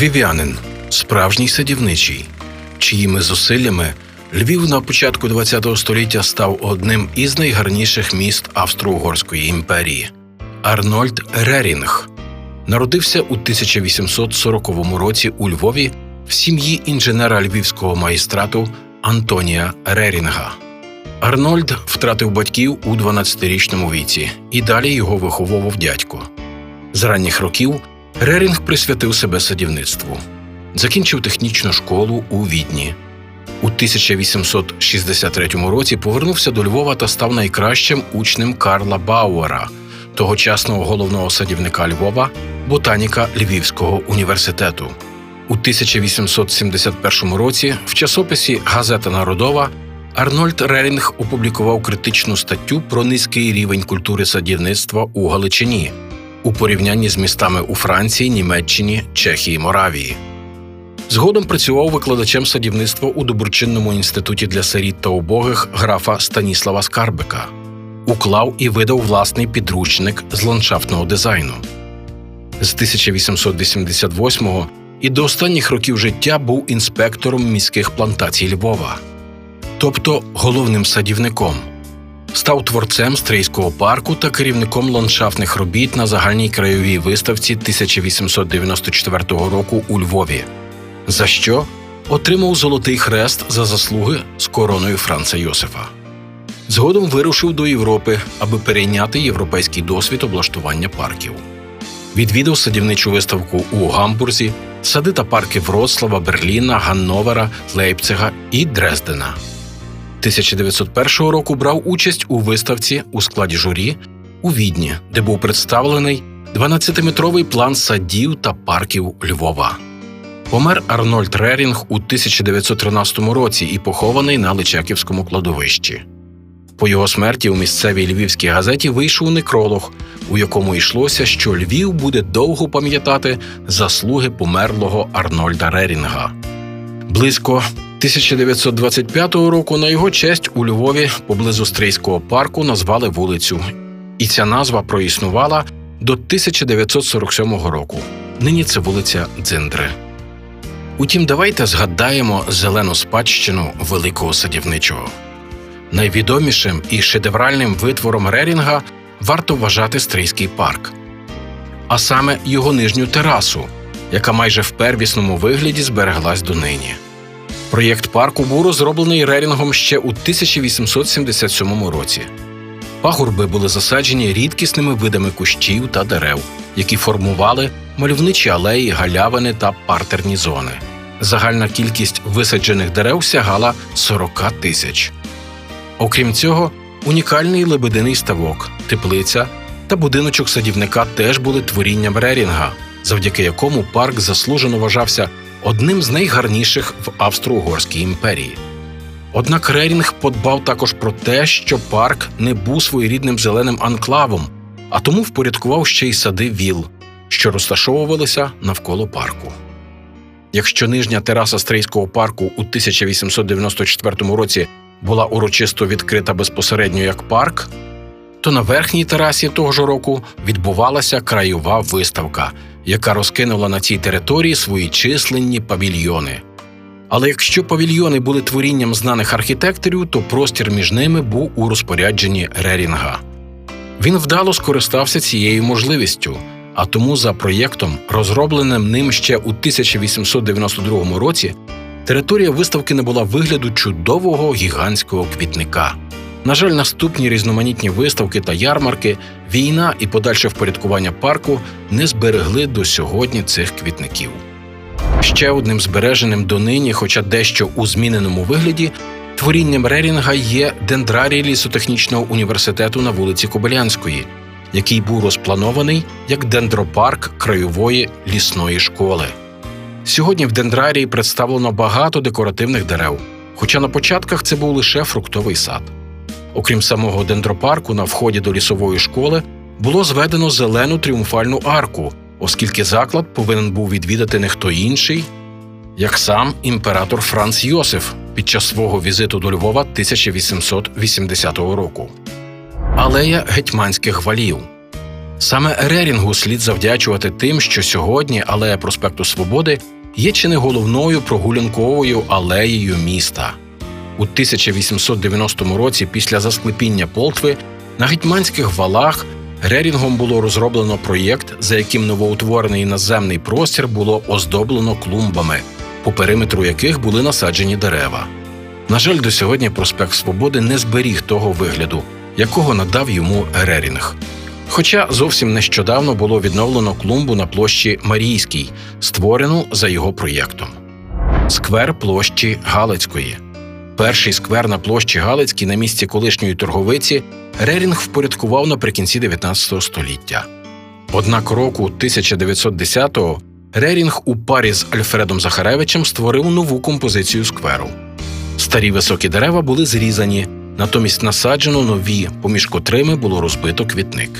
Львів'янин справжній садівничий, чиїми зусиллями Львів на початку ХХ століття став одним із найгарніших міст Австро-Угорської імперії. Арнольд Рерінг народився у 1840 році у Львові в сім'ї інженера львівського магістрату Антонія Рерінга. Арнольд втратив батьків у 12-річному віці, і далі його виховував дядько. З ранніх років Рерінг присвятив себе садівництву. Закінчив технічну школу у Відні. У 1863 році повернувся до Львова та став найкращим учнем Карла Бауера, тогочасного головного садівника Львова, ботаніка Львівського університету. У 1871 році в часописі Газета Народова Арнольд Рерінг опублікував критичну статтю про низький рівень культури садівництва у Галичині у порівнянні з містами у Франції, Німеччині, Чехії, Моравії. Згодом працював викладачем садівництва у доброчинному інституті для сиріт та убогих графа Станіслава Скарбика. Уклав і видав власний підручник з ландшафтного дизайну. З 1888 і до останніх років життя був інспектором міських плантацій Львова, тобто головним садівником. Став творцем Стрийського парку та керівником ландшафтних робіт на загальній краєвій виставці 1894 року у Львові за що отримав Золотий хрест за заслуги з короною Франца Йосифа. Згодом вирушив до Європи, аби перейняти європейський досвід облаштування парків. Відвідав садівничу виставку у Гамбурзі, сади та парки Вроцлава, Берліна, Ганновера, Лейпцига і Дрездена. 1901 року брав участь у виставці у складі журі у Відні, де був представлений 12-метровий план садів та парків Львова. Помер Арнольд Рерінг у 1913 році і похований на Личаківському кладовищі. По його смерті у місцевій львівській газеті вийшов некролог, у якому йшлося, що Львів буде довго пам'ятати заслуги померлого Арнольда Рерінга. Близько 1925 року на його честь у Львові поблизу Стрийського парку назвали вулицю, і ця назва проіснувала до 1947 року. Нині це вулиця Дзиндри. Утім, давайте згадаємо зелену спадщину великого садівничого. Найвідомішим і шедевральним витвором Рерінга варто вважати Стрийський парк, а саме його нижню терасу, яка майже в первісному вигляді збереглась донині. Проєкт парку був розроблений Рерінгом ще у 1877 році. Пагорби були засаджені рідкісними видами кущів та дерев, які формували мальовничі алеї, галявини та партерні зони. Загальна кількість висаджених дерев сягала 40 тисяч. Окрім цього, унікальний лебединий ставок, теплиця та будиночок садівника теж були творінням Рерінга, завдяки якому парк заслужено вважався одним з найгарніших в Австро-Угорській імперії. Однак Рерінг подбав також про те, що парк не був своєрідним зеленим анклавом, а тому впорядкував ще й сади віл, що розташовувалися навколо парку. Якщо нижня тераса Стрийського парку у 1894 році була урочисто відкрита безпосередньо як парк, то на верхній терасі того ж року відбувалася краєва виставка, яка розкинула на цій території свої численні павільйони. Але якщо павільйони були творінням знаних архітекторів, то простір між ними був у розпорядженні Рерінга. Він вдало скористався цією можливістю, а тому за проєктом, розробленим ним ще у 1892 році, територія виставки набула вигляду чудового гігантського квітника. На жаль, наступні різноманітні виставки та ярмарки, війна і подальше впорядкування парку не зберегли до сьогодні цих квітників. Ще одним збереженим донині, хоча дещо у зміненому вигляді, творінням Рерінга є дендрарій лісотехнічного університету на вулиці Кобилянської, який був розпланований як дендропарк краєвої лісної школи. Сьогодні в дендрарії представлено багато декоративних дерев, хоча на початках це був лише фруктовий сад. Окрім самого дендропарку, на вході до лісової школи було зведено зелену тріумфальну арку, оскільки заклад повинен був відвідати не хто інший, як сам імператор Франц Йосиф під час свого візиту до Львова 1880 року. Алея гетьманських валів. Саме Рерінгу слід завдячувати тим, що сьогодні алея проспекту Свободи є чи не головною прогулянковою алеєю міста. У 1890 році, після засклепіння Полтви, на гетьманських валах Рерінгом було розроблено проєкт, за яким новоутворений наземний простір було оздоблено клумбами, по периметру яких були насаджені дерева. На жаль, до сьогодні проспект Свободи не зберіг того вигляду, якого надав йому Рерінг. Хоча зовсім нещодавно було відновлено клумбу на площі Марійській, створену за його проєктом. Сквер площі Галицької. Перший сквер на площі Галицькій на місці колишньої торговиці Рерінг впорядкував наприкінці 19 століття. Однак року 1910-го Рерінг у парі з Альфредом Захаревичем створив нову композицію скверу. Старі високі дерева були зрізані, натомість насаджено нові, поміж котрими було розбито квітник.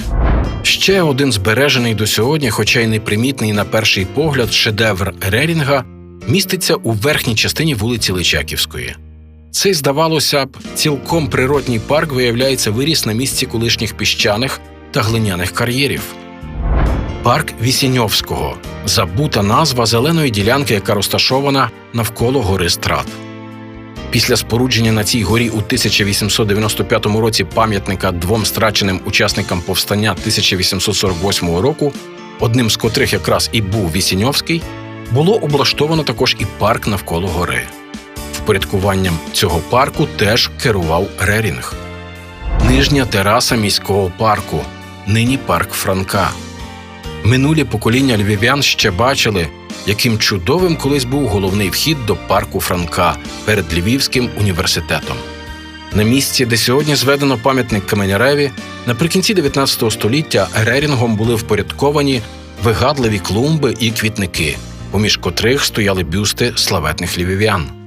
Ще один збережений до сьогодні, хоча й непримітний на перший погляд, шедевр Рерінга міститься у верхній частині вулиці Личаківської. Цей, здавалося б, цілком природній парк виявляється виріс на місці колишніх піщаних та глиняних кар'єрів. Парк Вісіньовського забута назва зеленої ділянки, яка розташована навколо гори Страт. Після спорудження на цій горі у 1895 році пам'ятника двом страченим учасникам повстання 1848 року, одним з котрих якраз і був Вісіньовський, було облаштовано також і парк навколо гори. Впорядкуванням цього парку теж керував Рерінг. Нижня тераса міського парку, нині парк Франка. Минулі покоління львів'ян ще бачили, яким чудовим колись був головний вхід до парку Франка перед Львівським університетом. На місці, де сьогодні зведено пам'ятник Каменяреві, наприкінці 19 століття Рерингом були впорядковані вигадливі клумби і квітники, поміж котрих стояли бюсти славетних львів'ян.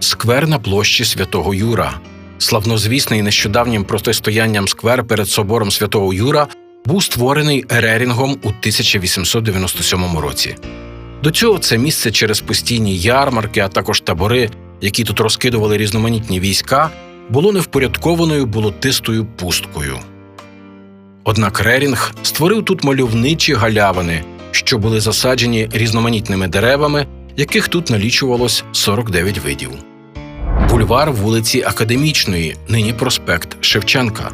Сквер на площі Святого Юра. Славнозвісний нещодавнім протистоянням сквер перед собором Святого Юра був створений Рерингом у 1897 році. До цього це місце через постійні ярмарки, а також табори, які тут розкидували різноманітні війська, було невпорядкованою болотистою пусткою. Однак Рерінг створив тут мальовничі галявини, що були засаджені різноманітними деревами, яких тут налічувалось 49 видів. Бульвар вулиці Академічної, нині проспект Шевченка.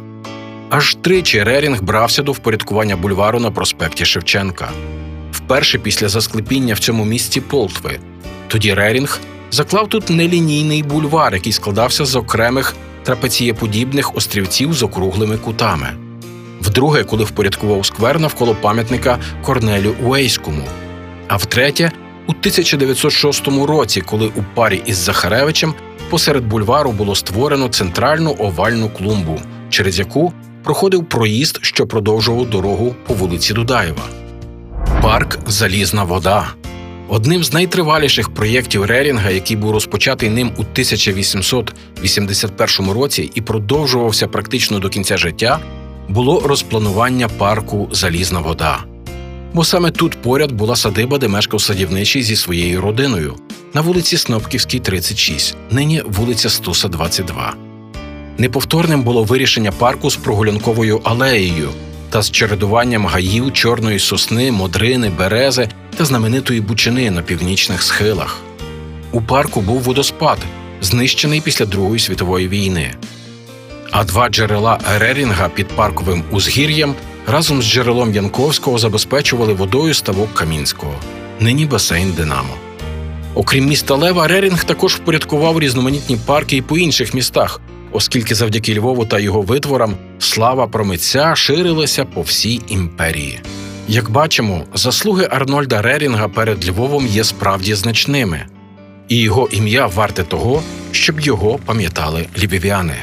Аж тричі Рерінг брався до впорядкування бульвару на проспекті Шевченка. Вперше після засклепіння в цьому місці Полтви. Тоді Рерінг заклав тут нелінійний бульвар, який складався з окремих трапецієподібних острівців з округлими кутами. Вдруге, коли впорядкував сквер навколо пам'ятника Корнелю Уейському. А втретє, у 1906 році, коли у парі із Захаревичем посеред бульвару було створено центральну овальну клумбу, через яку проходив проїзд, що продовжував дорогу по вулиці Дудаєва. Парк Залізна вода. Одним з найтриваліших проєктів Рерінга, який був розпочатий ним у 1881 році і продовжувався практично до кінця життя, було розпланування парку Залізна вода. Бо саме тут поряд була садиба, де мешкав садівничий зі своєю родиною на вулиці Снопківській, 36, нині вулиця Стуса, 22. Неповторним було вирішення парку з прогулянковою алеєю та з чередуванням гаїв чорної сосни, модрини, берези та знаменитої бучини на північних схилах. У парку був водоспад, знищений після Другої світової війни. А два джерела Рерінга під парковим узгір'ям разом з джерелом Янковського забезпечували водою ставок Камінського, нині басейн Динамо. Окрім міста Лева, Рерінг також впорядкував різноманітні парки і по інших містах, оскільки завдяки Львову та його витворам слава про митця ширилася по всій імперії. Як бачимо, заслуги Арнольда Рерінга перед Львовом є справді значними, і його ім'я варте того, щоб його пам'ятали львів'яни.